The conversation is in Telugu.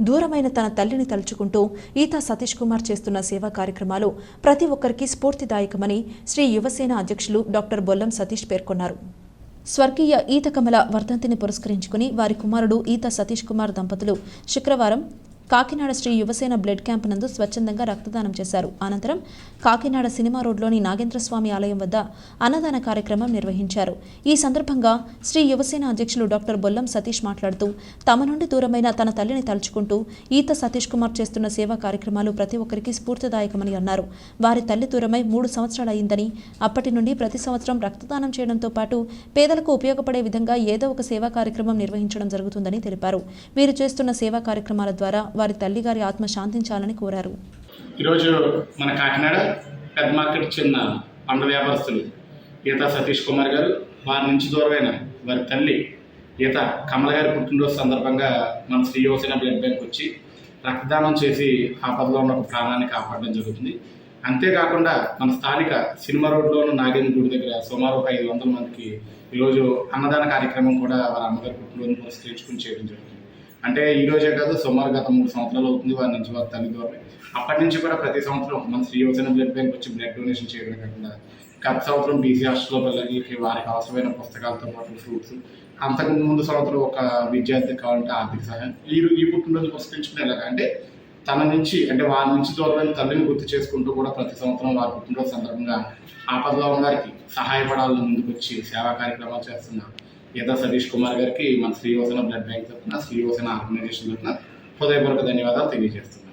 దూరమైన తన తల్లిని తలుచుకుంటూ ఈత సతీష్ కుమార్ చేస్తున్న సేవా కార్యక్రమాలు ప్రతి ఒక్కరికి స్ఫూర్తిదాయకమని శ్రీ యువసేన అధ్యక్షులు డాక్టర్ బొల్లం సతీష్ పేర్కొన్నారు. స్వర్గీయ ఈత కమల వర్ధంతిని పురస్కరించుకుని వారి కుమారుడు ఈత సతీష్ కుమార్ దంపతులు శుక్రవారం కాకినాడ శ్రీ యువసేన బ్లడ్ క్యాంప్ నందు స్వచ్ఛందంగా రక్తదానం చేశారు. అనంతరం కాకినాడ సినిమా రోడ్లోని నాగేంద్రస్వామి ఆలయం వద్ద అన్నదాన కార్యక్రమం నిర్వహించారు. ఈ సందర్భంగా శ్రీ యువసేన అధ్యక్షులు డాక్టర్ బొల్లం సతీష్ మాట్లాడుతూ తమ నుండి దూరమైన తన తల్లిని తలుచుకుంటూ ఈత సతీష్ కుమార్ చేస్తున్న సేవా కార్యక్రమాలు ప్రతి ఒక్కరికి స్ఫూర్తిదాయకమని అన్నారు. వారి తల్లి దూరమై మూడు సంవత్సరాలు అయిందని అప్పటి నుండి ప్రతి సంవత్సరం రక్తదానం చేయడంతో పాటు పేదలకు ఉపయోగపడే విధంగా ఏదో ఒక సేవా కార్యక్రమం నిర్వహించడం జరుగుతుందని తెలిపారు. వీరు చేస్తున్న సేవా కార్యక్రమాల ద్వారా వారి తల్లిగారి ఆత్మ శాంతించాలని కోరారు. ఈరోజు మన కాకినాడ పెద్ద మార్కెట్ చెందిన పండ్ల వ్యాపారస్తులు ఈత సతీష్ కుమార్ గారు వారి నుంచి దూరమైన వారి తల్లి ఈత కమల గారి పుట్టినరోజు సందర్భంగా మన శ్రీ యువసేన బ్లడ్ బ్యాంక్ వచ్చి రక్తదానం చేసి ఆపదలో ఉన్న ఒక ప్రాణాన్ని కాపాడడం జరుగుతుంది. అంతేకాకుండా మన స్థానిక సినిమా రోడ్లో నాగేంద్ర గుడి దగ్గర సుమారు ఒక ఐదు వందల మందికి ఈరోజు అన్నదాన కార్యక్రమం కూడా వారి అమ్మగారి పుట్టినరోజు పురస్కరించుకుని చేయడం జరుగుతుంది. అంటే ఈ రోజే కాదు సుమారు గత మూడు సంవత్సరాలు అవుతుంది వారి నుంచి వారి తల్లి ద్వారా అప్పటి నుంచి కూడా ప్రతి సంవత్సరం మన శ్రీ బ్లడ్ బ్యాంక్ వచ్చి బ్లడ్ డొనేషన్ చేయడం కాకుండా గత సంవత్సరం బీసీ హాస్టల్లో పిల్లలకి వారికి అవసరమైన పుస్తకాలతో పాటు ఫ్రూట్స్ అంతకు ముందు సంవత్సరం ఒక విద్యార్థి కావాలంటే ఆర్థిక సహాయం. ఈ ఈ పుట్టినరోజు పురస్కరించుకునే ఎలాగ అంటే తన నుంచి అంటే వారి నుంచి దూరమైన తల్లిని గుర్తు చేసుకుంటూ కూడా ప్రతి సంవత్సరం వారి పుట్టినరోజు సందర్భంగా ఆపదలో ఉన్న వారికి సహాయపడాలని ముందుకు వచ్చి సేవా కార్యక్రమాలు చేస్తున్నారు ఈత సతీష్ కుమార్ గారికి మన శ్రీవసన బ్లడ్ బ్యాంక్ తరఫున శ్రీ ఆర్గనైజేషన్ తరఫున హృదయపూర్వక ధన్యవాదాలు తెలియజేస్తున్నాను